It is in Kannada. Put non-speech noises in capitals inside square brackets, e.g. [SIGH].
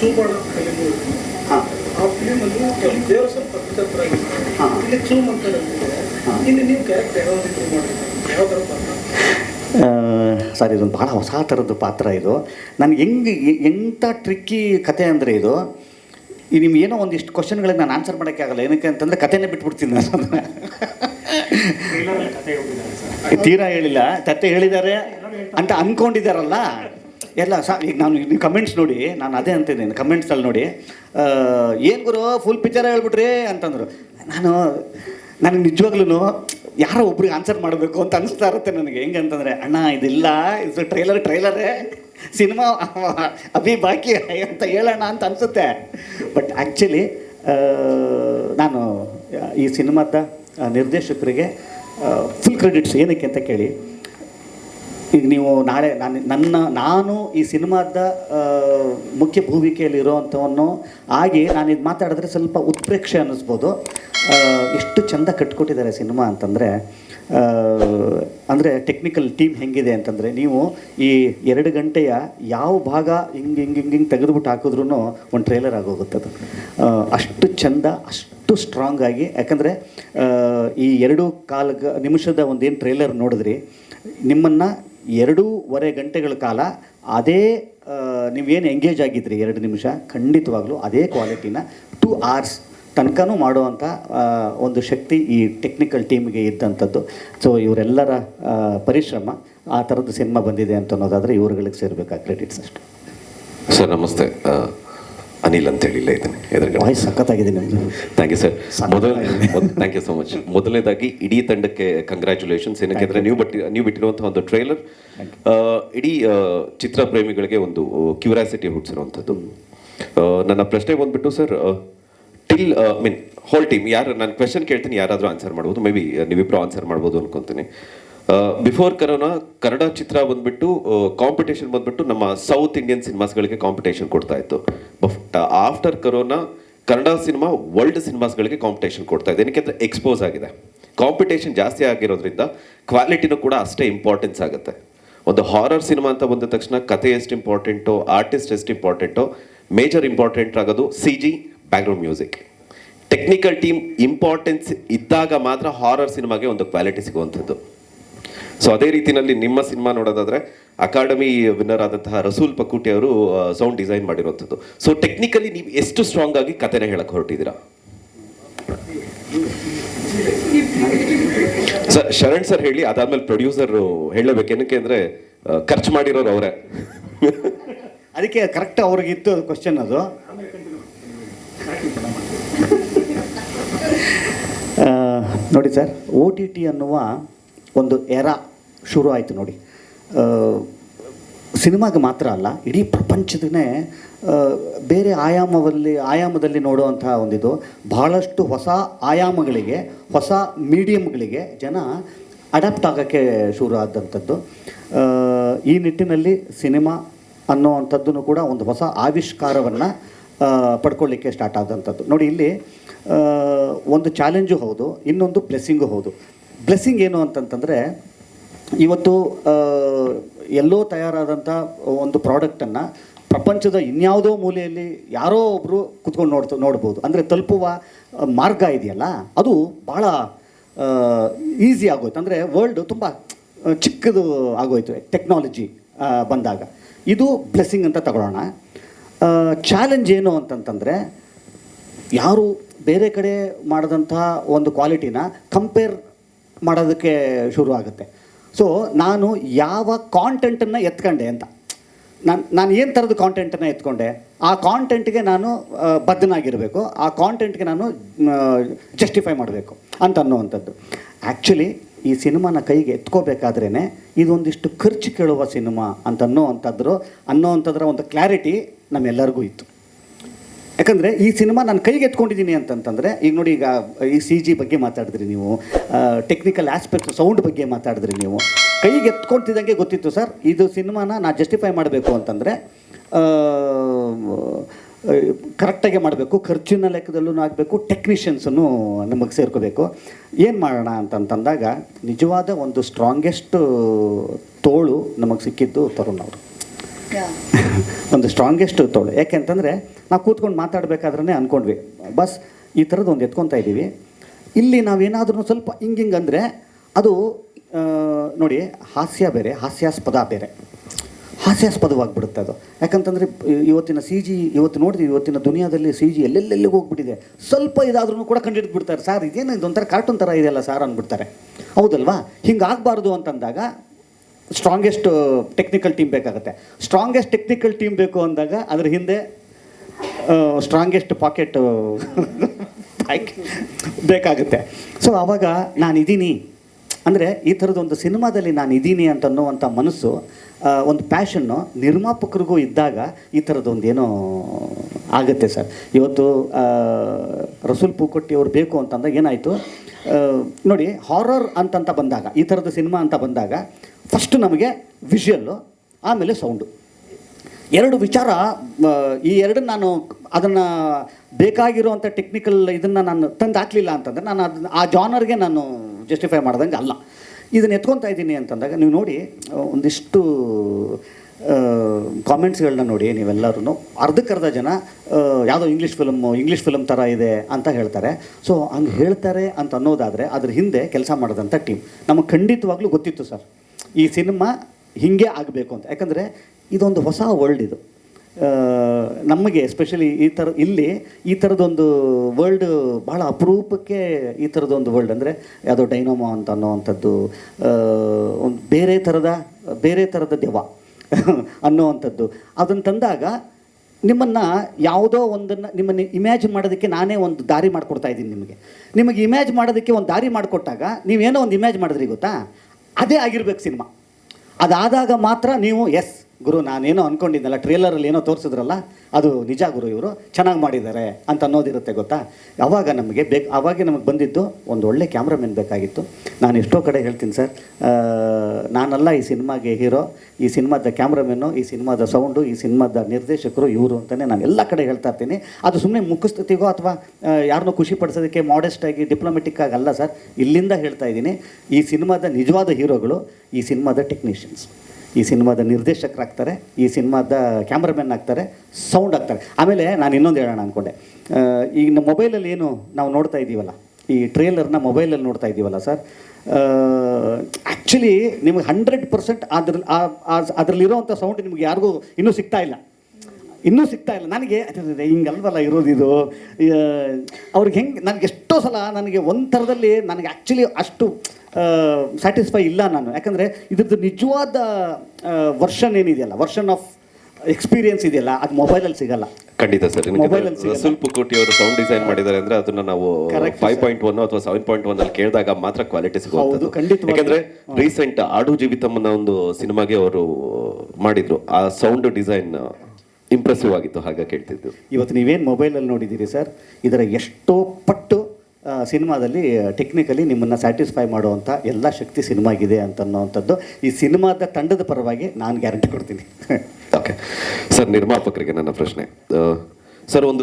ಚೂಪಾಡ ಫಿಲಿಮು ಹಾಂ. ಆ ಫಿಲಿಮಲ್ಲಿ ದೇವರ ಸ್ವಲ್ಪ ವಿಚಿತ್ರ ಹಾ. ಇಲ್ಲಿ ಚೂಮ್ ಅಂತ. ಇಲ್ಲಿ ನೀವು ಕ್ಯಾರೆಕ್ಟರ್ ಯಾವ ರೀತಿ ಮಾಡಿದ್ರೆ ಯಾವ ಥರ ಪಾತ್ರ? ಸರ್ ಇದೊಂದು ಭಾಳ ಹೊಸ ಥರದ್ದು ಪಾತ್ರ ಇದು. ನನಗೆ ಹೆಂಗೆ ಎಂಥ ಟ್ರಿಕ್ಕಿ ಕತೆ ಅಂದರೆ ಇದು ಈ ನಿಮ್ಗೆ ಏನೋ ಒಂದಿಷ್ಟು ಕ್ವಶನ್ಗಳಿಗೆ ನಾನು ಆನ್ಸರ್ ಮಾಡೋಕ್ಕೆ ಆಗಲ್ಲ. ಏನಕ್ಕೆ ಅಂತಂದರೆ ಕತೆನೇ ಬಿಟ್ಬಿಡ್ತೀನಿ ನಾನು ಸರ್. ತೀರಾ ಹೇಳಿಲ್ಲ. ಕತೆ ಹೇಳಿದ್ದಾರೆ ಅಂತ ಅಂದ್ಕೊಂಡಿದ್ದಾರಲ್ಲ ಎಲ್ಲ ಸಾ, ಈಗ ನಾನು ನೀವು ಕಮೆಂಟ್ಸ್ ನೋಡಿ, ನಾನು ಅದೇ ಅಂತಿದ್ದೀನಿ ಕಮೆಂಟ್ಸಲ್ಲಿ ನೋಡಿ. ಏನು ಗುರು ಫುಲ್ ಪಿಕ್ಚರ್ ಹೇಳ್ಬಿಟ್ರಿ ಅಂತಂದರು. ನಾನು, ನನಗೆ ನಿಜವಾಗ್ಲೂ ಯಾರೋ ಒಬ್ರಿಗೆ ಆನ್ಸರ್ ಮಾಡಬೇಕು ಅಂತ ಅನಿಸ್ತಾ ಇರುತ್ತೆ ನನಗೆ. ಹೆಂಗೆ ಅಂತಂದರೆ, ಅಣ್ಣ, ಇದಿಲ್ಲ, ಇದು ಟ್ರೈಲರ್ ಟ್ರೈಲರೇ ಸಿನಿಮಾ, ಅಭಿ ಬಾಕಿ ಅಂತ ಹೇಳೋಣ ಅಂತ ಅನಿಸುತ್ತೆ. ಬಟ್ ಆ್ಯಕ್ಚುಲಿ ನಾನು, ಈ ಸಿನಿಮಾದ ನಿರ್ದೇಶಕರಿಗೆ ಫುಲ್ ಕ್ರೆಡಿಟ್ಸ್ ಏನಕ್ಕೆ ಅಂತ ಕೇಳಿ ಈಗ ನೀವು ನಾಳೆ ನಾನು ನನ್ನ, ನಾನು ಈ ಸಿನಿಮಾದ ಮುಖ್ಯ ಭೂಮಿಕೆಯಲ್ಲಿ ಇರೋವಂಥವನ್ನು ಆಗಿ ನಾನು ಇದು ಮಾತಾಡಿದ್ರೆ ಸ್ವಲ್ಪ ಉತ್ಪ್ರೇಕ್ಷೆ ಅನ್ನಿಸ್ಬೋದು. ಎಷ್ಟು ಚೆಂದ ಕಟ್ಕೊಟ್ಟಿದ್ದಾರೆ ಸಿನಿಮಾ ಅಂತಂದರೆ ಅಂದರೆ ಟೆಕ್ನಿಕಲ್ ಟೀಮ್ ಹೆಂಗಿದೆ ಅಂತಂದರೆ ನೀವು ಈ ಎರಡು ಗಂಟೆಯ ಯಾವ ಭಾಗ ಹಿಂಗೆ ಹಿಂಗೆ ಹಿಂಗೆ ಹಿಂಗೆ ತೆಗೆದುಬಿಟ್ಟು ಹಾಕಿದ್ರೂ ಒಂದು ಟ್ರೇಲರ್ ಆಗೋಗುತ್ತೆ ಅದು. ಅಷ್ಟು ಚಂದ, ಅಷ್ಟು ಸ್ಟ್ರಾಂಗ್ ಆಗಿ, ಯಾಕಂದರೆ ಈ ಎರಡು ಕಾಲ ನಿಮಿಷದ ಒಂದೇನು ಟ್ರೇಲರ್ ನೋಡಿದ್ರಿ, ನಿಮ್ಮನ್ನು ಎರಡೂವರೆ ಗಂಟೆಗಳ ಕಾಲ ಅದೇ ನೀವೇನು ಎಂಗೇಜ್ ಆಗಿದ್ರಿ ಎರಡು ನಿಮಿಷ? ಖಂಡಿತವಾಗ್ಲೂ ಅದೇ ಕ್ವಾಲಿಟಿನ ಟೂ ಅವರ್ಸ್ ತನಕನೂ ಮಾಡುವಂಥ ಒಂದು ಶಕ್ತಿ ಈ ಟೆಕ್ನಿಕಲ್ ಟೀಮ್ಗೆ ಇದ್ದಂಥದ್ದು. ಸೊ ಇವರೆಲ್ಲರ ಪರಿಶ್ರಮ ಆ ಥರದ್ದು ಸಿನಿಮಾ ಬಂದಿದೆ ಅಂತ ಅನ್ನೋದಾದರೆ ಇವರುಗಳಿಗೆ ಸೇರಬೇಕಾ ಕ್ರೆಡಿಟ್ಸ್ ಅಷ್ಟೇ. ಸರ್, ನಮಸ್ತೆ. ಅನಿಲ್ ಅಂತ ಹೇಳಿಲ್ಲ ಇದ್ದೇನೆ. ಎದುರುಗಡೆ ವಾಯ್ಸ್ ಸಖತ್ತಾಗಿದೆ ನಿಮ್ಮದು ಥ್ಯಾಂಕ್ ಯು ಸರ್. ಮೊದಲ ಥ್ಯಾಂಕ್ ಯು ಸೊ ಮಚ್ ಮೊದಲನೇದಾಗಿ ಇಡೀ ತಂಡಕ್ಕೆ ಕಂಗ್ರ್ಯಾಚುಲೇಷನ್ಸ್ ಏನಕ್ಕೆ ಅಂದರೆ ನೀವು ಬಟ್ಟಿ ನೀವು ಬಿಟ್ಟಿರುವಂತಹ ಒಂದು ಟ್ರೈಲರ್ ಇಡೀ ಚಿತ್ರ ಪ್ರೇಮಿಗಳಿಗೆ ಒಂದು ಕ್ಯೂರಿಯಾಸಿಟಿ ಹುಟ್ಟಿಸಿರುವಂಥದ್ದು. ನನ್ನ ಪ್ರಶ್ನೆ ಬಂದ್ಬಿಟ್ಟು sir till mean whole team ಯಾರು ನಾನು ಕ್ವೆಶನ್ ಕೇಳ್ತೀನಿ ಯಾರಾದರೂ ಆನ್ಸರ್ ಮಾಡ್ಬೋದು. ಮೇ ಬಿ ನೀವಿಬ್ಬರು ಆನ್ಸರ್ ಮಾಡ್ಬೋದು ಅನ್ಕೊಂತೀನಿ. ಬಿಫೋರ್ ಕರೋನಾ, ಕನ್ನಡ ಚಿತ್ರ ಬಂದ್ಬಿಟ್ಟು ಕಾಂಪಿಟೇಷನ್ ಬಂದ್ಬಿಟ್ಟು ನಮ್ಮ ಸೌತ್ ಇಂಡಿಯನ್ ಸಿನಿಮಾಸ್ಗಳಿಗೆ ಕಾಂಪಿಟೇಷನ್ ಕೊಡ್ತಾ ಇತ್ತು. But after corona, Kannada cinema world ಸಿನಿಮಾಸ್ಗಳಿಗೆ competition ಕೊಡ್ತಾ ಇದೆ. ಏನಕ್ಕೆ ಎಕ್ಸ್ಪೋಸ್ ಆಗಿದೆ. ಕಾಂಪಿಟೇಷನ್ ಜಾಸ್ತಿ ಆಗಿರೋದ್ರಿಂದ ಕ್ವಾಲಿಟಿನೂ ಕೂಡ ಅಷ್ಟೇ ಇಂಪಾರ್ಟೆನ್ಸ್ ಆಗುತ್ತೆ. ಒಂದು ಹಾರರ್ ಸಿನಿಮಾ ಅಂತ ಬಂದ ತಕ್ಷಣ ಕತೆ ಎಷ್ಟು ಇಂಪಾರ್ಟೆಂಟು ಆರ್ಟಿಸ್ಟ್ ಎಷ್ಟು ಇಂಪಾರ್ಟೆಂಟು ಮೇಜರ್ ಇಂಪಾರ್ಟೆಂಟ್ ಆಗೋದು C G background music technical team importance ಇದ್ದಾಗ ಮಾತ್ರ ಹಾರರ್ ಸಿನಿಮಾಗೆ ಒಂದು ಕ್ವಾಲಿಟಿ ಸಿಗುವಂಥದ್ದು. ಸೊ ಅದೇ ರೀತಿನಲ್ಲಿ ನಿಮ್ಮ ಸಿನಿಮಾ ನೋಡೋದಾದ್ರೆ ಅಕಾಡೆಮಿ ವಿನ್ನರ್ ಆದಂತಹ ರಸೂಲ್ ಪಕ್ಕುಟಿ ಅವರು ಸೌಂಡ್ ಡಿಸೈನ್ ಮಾಡಿರುವಂಥದ್ದು. ಸೊ ಟೆಕ್ನಿಕಲಿ ನೀವು ಎಷ್ಟು ಸ್ಟ್ರಾಂಗ್ ಆಗಿ ಕತೆನ ಹೇಳಕ್ ಹೊರಟಿದ್ದೀರಾ? ಸರ್ ಶರಣ್ ಸರ್ ಹೇಳಿ, ಅದಾದ್ಮೇಲೆ ಪ್ರೊಡ್ಯೂಸರ್ ಹೇಳಬೇಕು. ಏನಕ್ಕೆ ಅಂದ್ರೆ ಖರ್ಚು ಮಾಡಿರೋರು ಅವರೇ. ಅದಕ್ಕೆ ಕರೆಕ್ಟ್ ಅವ್ರಿಗಿತ್ತು ಕ್ವಶನ್ ಅದು. ನೋಡಿ ಸರ್ ಓ ಟಿ ಟಿ ಅನ್ನುವ ಒಂದು ಎರ ಶುರು ಆಯಿತು ನೋಡಿ. ಸಿನಿಮಾಗೆ ಮಾತ್ರ ಅಲ್ಲ, ಇಡೀ ಪ್ರಪಂಚದನೇ ಬೇರೆ ಆಯಾಮದಲ್ಲಿ ಆಯಾಮದಲ್ಲಿ ನೋಡುವಂಥ ಒಂದಿದು. ಬಹಳಷ್ಟು ಹೊಸ ಆಯಾಮಗಳಿಗೆ, ಹೊಸ ಮೀಡಿಯಮ್ಗಳಿಗೆ ಜನ ಅಡಾಪ್ಟ್ ಆಗೋಕ್ಕೆ ಶುರು ಆದಂಥದ್ದು. ಈ ನಿಟ್ಟಿನಲ್ಲಿ ಸಿನಿಮಾ ಅನ್ನೋವಂಥದ್ದು ಕೂಡ ಒಂದು ಹೊಸ ಆವಿಷ್ಕಾರವನ್ನು ಪಡ್ಕೊಳ್ಳಿಕ್ಕೆ ಸ್ಟಾರ್ಟ್ ಆದಂಥದ್ದು. ನೋಡಿ, ಇಲ್ಲಿ ಒಂದು ಚಾಲೆಂಜು ಹೌದು, ಇನ್ನೊಂದು ಬ್ಲೆಸ್ಸಿಂಗು ಹೌದು. ಬ್ಲೆಸ್ಸಿಂಗ್ ಏನು ಅಂತಂತಂದರೆ, ಇವತ್ತು ಎಲ್ಲೋ ತಯಾರಾದಂಥ ಒಂದು ಪ್ರಾಡಕ್ಟನ್ನು ಪ್ರಪಂಚದ ಇನ್ಯಾವುದೋ ಮೂಲೆಯಲ್ಲಿ ಯಾರೋ ಒಬ್ಬರು ಕುತ್ಕೊಂಡು ನೋಡ್ತು, ನೋಡ್ಬೋದು. ಅಂದರೆ ತಲುಪುವ ಮಾರ್ಗ ಇದೆಯಲ್ಲ, ಅದು ಭಾಳ ಈಸಿ ಆಗೋಯ್ತು. ಅಂದರೆ ವರ್ಲ್ಡು ತುಂಬ ಚಿಕ್ಕದು ಆಗೋಯ್ತು ಟೆಕ್ನಾಲಜಿ ಬಂದಾಗ. ಇದು ಬ್ಲೆಸ್ಸಿಂಗ್ ಅಂತ ತಗೊಳ್ಳೋಣ. ಚಾಲೆಂಜ್ ಏನು ಅಂತಂತಂದರೆ, ಯಾರು ಬೇರೆ ಕಡೆ ಮಾಡಿದಂಥ ಒಂದು ಕ್ವಾಲಿಟಿನ ಕಂಪೇರ್ ಮಾಡೋದಕ್ಕೆ ಶುರು ಆಗುತ್ತೆ. ಸೊ ನಾನು ಯಾವ ಕಾಂಟೆಂಟನ್ನು ಎತ್ಕೊಂಡೆ ಅಂತ. ನಾನು ನಾನು ಏನು ಥರದ ಕಾಂಟೆಂಟನ್ನು ಎತ್ಕೊಂಡೆ? ಆ ಕಾಂಟೆಂಟ್ಗೆ ನಾನು ಬದ್ಧನಾಗಿರಬೇಕು. ಆ ಕಾಂಟೆಂಟ್ಗೆ ನಾನು ಜಸ್ಟಿಫೈ ಮಾಡಬೇಕು ಅಂತ ಅನ್ನುವಂಥದ್ದು. ಆ್ಯಕ್ಚುಲಿ ಈ ಸಿನಿಮಾನ ಕೈಗೆ ಎತ್ಕೋಬೇಕಾದ್ರೇ ಇದೊಂದಿಷ್ಟು ಖರ್ಚು ಕೇಳುವ ಸಿನಿಮಾ ಅಂತ ಅನ್ನೋವಂಥದ್ರು, ಅನ್ನೋವಂಥದ್ರ ಒಂದು ಕ್ಲಾರಿಟಿ ನಮ್ಮೆಲ್ಲರಿಗೂ ಇತ್ತು. ಯಾಕಂದರೆ ಈ ಸಿನಿಮಾ ನಾನು ಕೈಗೆ ಎತ್ಕೊಂಡಿದ್ದೀನಿ ಅಂತಂತಂದರೆ, ಈಗ ನೋಡಿ ಈಗ ಈ ಸಿ ಜಿ ಬಗ್ಗೆ ಮಾತಾಡಿದ್ರಿ ನೀವು ಟೆಕ್ನಿಕಲ್ ಆಸ್ಪೆಕ್ಟ್ ಸೌಂಡ್ ಬಗ್ಗೆ ಮಾತಾಡಿದ್ರಿ ನೀವು, ಕೈಗೆ ಎತ್ಕೊಳ್ತಿದ್ದಂಗೆ ಗೊತ್ತಿತ್ತು ಸರ್, ಇದು ಸಿನಿಮಾನ ನಾನು ಜಸ್ಟಿಫೈ ಮಾಡಬೇಕು ಅಂತಂದರೆ ಕರೆಕ್ಟಾಗಿ ಮಾಡಬೇಕು, ಖರ್ಚಿನ ಲೆಕ್ಕದಲ್ಲೂ ಆಗಬೇಕು ಟೆಕ್ನಿಷಿಯನ್ಸನ್ನು ನಮಗೆ ಸೇರ್ಕೋಬೇಕು. ಏನು ಮಾಡೋಣ ಅಂತಂತಂದಾಗ, ನಿಜವಾದ ಒಂದು ಸ್ಟ್ರಾಂಗೆಸ್ಟ್ ತೋಳು ನಮಗೆ ಸಿಕ್ಕಿದ್ದು ತರುಣ್ ಅವರು. [LAUGHS] ಒಂದು ಸ್ಟ್ರಾಂಗೆಸ್ಟ್ ತೋಳು ಯಾಕೆಂತಂದರೆ ನಾವು ಕೂತ್ಕೊಂಡು ಮಾತಾಡಬೇಕಾದ್ರೆ ಅಂದ್ಕೊಂಡ್ವಿ ಬಸ್ ಈ ಥರದ್ದು ಒಂದು ಎತ್ಕೊತಾ ಇದ್ದೀವಿ. ಇಲ್ಲಿ ನಾವೇನಾದ್ರೂ ಸ್ವಲ್ಪ ಹಿಂಗಿಂಗ್ ಅಂದರೆ, ಅದು ನೋಡಿ, ಹಾಸ್ಯ ಬೇರೆ, ಹಾಸ್ಯಾಸ್ಪದ ಬೇರೆ. ಹಾಸ್ಯಾಸ್ಪದವಾಗಿಬಿಡುತ್ತೆ ಅದು. ಯಾಕಂತಂದರೆ, ಇವತ್ತಿನ ಸಿ ಜಿ ಇವತ್ತು ನೋಡಿದ್ವಿ, ಇವತ್ತಿನ ದುನಿಯಾದಲ್ಲಿ ಸಿ ಜಿ ಎಲ್ಲೆಲ್ಲೆಲ್ಲಿಗೆ ಹೋಗ್ಬಿಟ್ಟಿದೆ. ಸ್ವಲ್ಪ ಇದಾದ್ರೂ ಕೂಡ ಕಂಡಿಡ್ದು ಬಿಡ್ತಾರೆ ಸಾರ್, ಇದೇನು ಇದೊಂಥರ ಕಾರ್ಟೂನ್ ಥರ ಇದೆಯಲ್ಲ ಸಾರ್ ಅಂದ್ಬಿಡ್ತಾರೆ. ಹೌದಲ್ವಾ? ಹಿಂಗೆ ಆಗಬಾರ್ದು ಅಂತಂದಾಗ ಸ್ಟ್ರಾಂಗೆಸ್ಟ್ ಟೆಕ್ನಿಕಲ್ ಟೀಮ್ ಬೇಕಾಗುತ್ತೆ. ಸ್ಟ್ರಾಂಗೆಸ್ಟ್ ಟೆಕ್ನಿಕಲ್ ಟೀಮ್ ಬೇಕು ಅಂದಾಗ ಅದ್ರ ಹಿಂದೆ ಸ್ಟ್ರಾಂಗೆಸ್ಟ್ ಪಾಕೆಟ್ ಬೇಕಾಗುತ್ತೆ. ಸೊ ಆವಾಗ ನಾನು ಇದ್ದೀನಿ ಅಂದರೆ ಈ ಥರದೊಂದು ಸಿನಿಮಾದಲ್ಲಿ ನಾನು ಇದ್ದೀನಿ ಅಂತ ಅನ್ನುವಂಥ ಮನಸ್ಸು ಒಂದು ಪ್ಯಾಷನ್ನು ನಿರ್ಮಾಪಕರಿಗೂ ಇದ್ದಾಗ ಈ ಥರದ್ದೊಂದು ಏನೋ ಆಗುತ್ತೆ ಸರ್. ಇವತ್ತು ರಸೂಲ್ ಪೂಕೊಟ್ಟಿ ಅವ್ರು ಬೇಕು ಅಂತಂದಾಗ ಏನಾಯಿತು? ನೋಡಿ ಹಾರರ್ ಅಂತಂತ ಬಂದಾಗ, ಈ ಥರದ ಸಿನಿಮಾ ಅಂತ ಬಂದಾಗ ಫಸ್ಟ್ ನಮಗೆ ವಿಷುಯಲ್ಲು ಆಮೇಲೆ ಸೌಂಡು ಎರಡು ವಿಚಾರ ಈ ಎರಡು ನಾನು ಅದನ್ನು ಬೇಕಾಗಿರುವಂಥ ಟೆಕ್ನಿಕಲ್ ಇದನ್ನು ನಾನು ತಂದು ಹಾಕಲಿಲ್ಲ ಅಂತಂದರೆ ನಾನು ಅದನ್ನ ಆ ಜಾನರ್ಗೆ ನಾನು ಜಸ್ಟಿಫೈ ಮಾಡ್ದಂಗೆ ಅಲ್ಲ. ಇದನ್ನು ಎತ್ಕೊತಾ ಇದ್ದೀನಿ ಅಂತಂದಾಗ, ನೀವು ನೋಡಿ ಒಂದಿಷ್ಟು ಕಾಮೆಂಟ್ಸ್ಗಳನ್ನ ನೋಡಿ ನೀವೆಲ್ಲರೂ ಅರ್ಧಕ್ಕರ್ಧ ಜನ ಯಾವುದೋ ಇಂಗ್ಲೀಷ್ ಫಿಲಮ್ಮು ಇಂಗ್ಲೀಷ್ ಫಿಲಮ್ ಥರ ಇದೆ ಅಂತ ಹೇಳ್ತಾರೆ. ಸೊ ಹಂಗೆ ಹೇಳ್ತಾರೆ ಅಂತ ಅನ್ನೋದಾದರೆ ಅದ್ರ ಹಿಂದೆ ಕೆಲಸ ಮಾಡಿದಂಥ ಟೀಮ್ ನಮಗೆ ಖಂಡಿತವಾಗ್ಲೂ ಗೊತ್ತಿತ್ತು ಸರ್. ಈ ಸಿನಿಮಾ ಹೀಗೆ ಆಗಬೇಕು ಅಂತ. ಯಾಕಂದರೆ ಇದೊಂದು ಹೊಸ ವರ್ಲ್ಡ್ ಇದು. ನಮಗೆ ಎಸ್ಪೆಷಲಿ ಈ ಥರ ಇಲ್ಲಿ ಈ ಥರದೊಂದು ವರ್ಲ್ಡ್ ಭಾಳ ಅಪರೂಪಕ್ಕೆ ಈ ಥರದೊಂದು ವರ್ಲ್ಡ್ ಅಂದರೆ ಯಾವುದೋ ಡೈನೋಮೋ ಅಂತ ಅನ್ನೋವಂಥದ್ದು ಒಂದು ಬೇರೆ ಥರದ ಬೇರೆ ಥರದ ದೆವ್ವ. [LAUGHS] ಅನ್ನೋವಂಥದ್ದು. ಅದನ್ನು ತಂದಾಗ ನಿಮ್ಮನ್ನು ಯಾವುದೋ ಒಂದನ್ನು ನಿಮ್ಮನ್ನು ಇಮ್ಯಾಜಿನ್ ಮಾಡೋದಕ್ಕೆ ನಾನೇ ಒಂದು ದಾರಿ ಮಾಡಿಕೊಡ್ತಾ ಇದ್ದೀನಿ ನಿಮಗೆ. ನಿಮಗೆ ಇಮ್ಯಾಜ್ ಮಾಡೋದಕ್ಕೆ ಒಂದು ದಾರಿ ಮಾಡಿಕೊಟ್ಟಾಗ ನೀವೇನೋ ಒಂದು ಇಮ್ಯಾಜ್ ಮಾಡಿದ್ರಿ ಗೊತ್ತಾ? ಅದೇ ಆಗಿರ್ಬೇಕು ಸಿನಿಮಾ. ಅದಾದಾಗ ಮಾತ್ರ ನೀವು ಎಸ್ ಗುರು, ನಾನೇನೋ ಅಂದ್ಕೊಂಡಿದ್ದಲ್ಲ ಟ್ರೇಲರಲ್ಲಿ ಏನೋ ತೋರಿಸಿದ್ರಲ್ಲ, ಅದು ನಿಜ ಗುರು ಇವರು, ಚೆನ್ನಾಗಿ ಮಾಡಿದ್ದಾರೆ ಅಂತ ಅನ್ನೋದಿರುತ್ತೆ ಗೊತ್ತಾ? ಅವಾಗ ನಮಗೆ ಬೇಕು, ಅವಾಗೆ ನಮಗೆ ಬಂದಿದ್ದು ಒಂದು ಒಳ್ಳೆ ಕ್ಯಾಮ್ರಾಮನ್ ಬೇಕಾಗಿತ್ತು. ನಾನು ಎಷ್ಟೋ ಕಡೆ ಹೇಳ್ತೀನಿ ಸರ್ ನಾನಲ್ಲ ಈ ಸಿನಿಮಾಗೆ ಹೀರೋ, ಈ ಸಿನಿಮಾದ ಕ್ಯಾಮ್ರಾಮನ್ನು ಈ ಸಿನಿಮಾದ ಸೌಂಡು ಈ ಸಿನಿಮಾದ ನಿರ್ದೇಶಕರು ಇವರು ಅಂತಲೇ ನಾನು ಎಲ್ಲ ಕಡೆ ಹೇಳ್ತಾ ಇರ್ತೀನಿ. ಅದು ಸುಮ್ಮನೆ ಮುಖಸ್ಥಿತಿಗೋ ಅಥವಾ ಯಾರನ್ನೋ ಖುಷಿ ಪಡಿಸೋದಕ್ಕೆ ಮಾಡೆಸ್ಟಾಗಿ ಡಿಪ್ಲೊಮೆಟಿಕ್ ಆಗಿ ಅಲ್ಲ ಸರ್, ಇಲ್ಲಿಂದ ಹೇಳ್ತಾ ಇದ್ದೀನಿ. ಈ ಸಿನಿಮಾದ ನಿಜವಾದ ಹೀರೋಗಳು, ಈ ಸಿನಿಮಾದ ಟೆಕ್ನಿಷಿಯನ್ಸ್ ಈ ಸಿನಿಮಾದ ನಿರ್ದೇಶಕರಾಗ್ತಾರೆ, ಈ ಸಿನಿಮಾದ ಕ್ಯಾಮ್ರಾಮನ್ ಆಗ್ತಾರೆ, ಸೌಂಡ್ ಆಗ್ತಾರೆ. ಆಮೇಲೆ ನಾನು ಇನ್ನೊಂದು ಹೇಳೋಣ ಅಂದ್ಕೊಂಡೆ ಈಗ ಮೊಬೈಲಲ್ಲಿ ಏನು ನಾವು ನೋಡ್ತಾ ಇದ್ದೀವಲ್ಲ, ಈ ಟ್ರೇಲರ್ನ ಮೊಬೈಲಲ್ಲಿ ನೋಡ್ತಾ ಇದ್ದೀವಲ್ಲ ಸರ್ ಆ್ಯಕ್ಚುಲಿ ನಿಮಗೆ ಹಂಡ್ರೆಡ್ ಪರ್ಸೆಂಟ್ ಅದ್ರ ಅದರಲ್ಲಿರೋವಂಥ ಸೌಂಡ್ ನಿಮ್ಗೆ ಯಾರಿಗೂ ಇನ್ನೂ ಸಿಗ್ತಾ ಇಲ್ಲ. ಇನ್ನೂ ಸಿಗ್ತಾ ಇಲ್ಲ. ನನಗೆ ಹಿಂಗಲ್ವಲ್ಲ ಇರೋದು ಇದು ಆ, ಅವ್ರಿಗೆ ಹೆಂಗೆ ನನಗೆ ಎಷ್ಟೋ ಸಲ ನನಗೆ ಒಂದು ಥರದಲ್ಲಿ ನನಗೆ ಆ್ಯಕ್ಚುಲಿ ಅಷ್ಟು ಸ್ಯಾಟಿಸ್ಫೈ ಇಲ್ಲ ನಾನು. ಯಾಕಂದರೆ ಇದ್ರದ್ದು ನಿಜವಾದ ವರ್ಷನ್ ಏನಿದೆಯಲ್ಲ ವರ್ಷನ್ ಆಫ್ ಎಕ್ಸ್ಪೀರಿಯನ್ಸ್ ಇದೆಯಲ್ಲ ಅದು ಮೊಬೈಲಲ್ಲಿ ಸಿಗಲ್ಲ. ಖಂಡಿತ ಸರ್. ರಸೂಲ್ ಪುಕೋಟಿ ಅವರು ಸೌಂಡ್ ಡಿಸೈನ್ ಮಾಡಿದ್ದಾರೆ ಅಂದ್ರೆ ಅದನ್ನ ನಾವು ಫೈವ್. ಪಾಯಿಂಟ್ ಒನ್ ಅಥವಾ ಸೆವೆನ್ ಪಾಯಿಂಟ್ ಒನ್ ಅಲ್ಲಿ ಕೇಳಿದಾಗ ಮಾತ್ರ ಕ್ವಾಲಿಟಿ ಸಿಗುತ್ತೆ. ಯಾಕಂದ್ರೆ ರೀಸೆಂಟ್ ಆಡು ಜೀವಿತಮ್ಮನ ಒಂದು ಸಿನಿಮಾಗೆ ಅವರು ಮಾಡಿದ್ರು. ಆ ಸೌಂಡ್ ಡಿಸೈನ್ ಇಂಪ್ರೆಸಿವ್ ಆಗಿತ್ತು ಹಾಗೆ ಕೇಳ್ತಿದ್ದು. ಇವತ್ತು ನೀವೇನು ಮೊಬೈಲಲ್ಲಿ ನೋಡಿದ್ದೀರಿ ಸರ್ ಇದರ ಎಷ್ಟೋ ಪಟ್ಟು ಸಿನಿಮಾದಲ್ಲಿ ಟೆಕ್ನಿಕಲಿ ನಿಮ್ಮನ್ನು ಸ್ಯಾಟಿಸ್ಫೈ ಮಾಡುವಂಥ ಎಲ್ಲ ಶಕ್ತಿ ಸಿನಿಮಾಗಿದೆ ಅಂತ ಅನ್ನೋವಂಥದ್ದು ಈ ಸಿನಿಮಾದ ತಂಡದ ಪರವಾಗಿ ನಾನು ಗ್ಯಾರಂಟಿ ಕೊಡ್ತೀನಿ. ಓಕೆ ಸರ್ ನಿರ್ಮಾಪಕರಿಗೆ ನನ್ನ ಪ್ರಶ್ನೆ. ಸರ್ ಒಂದು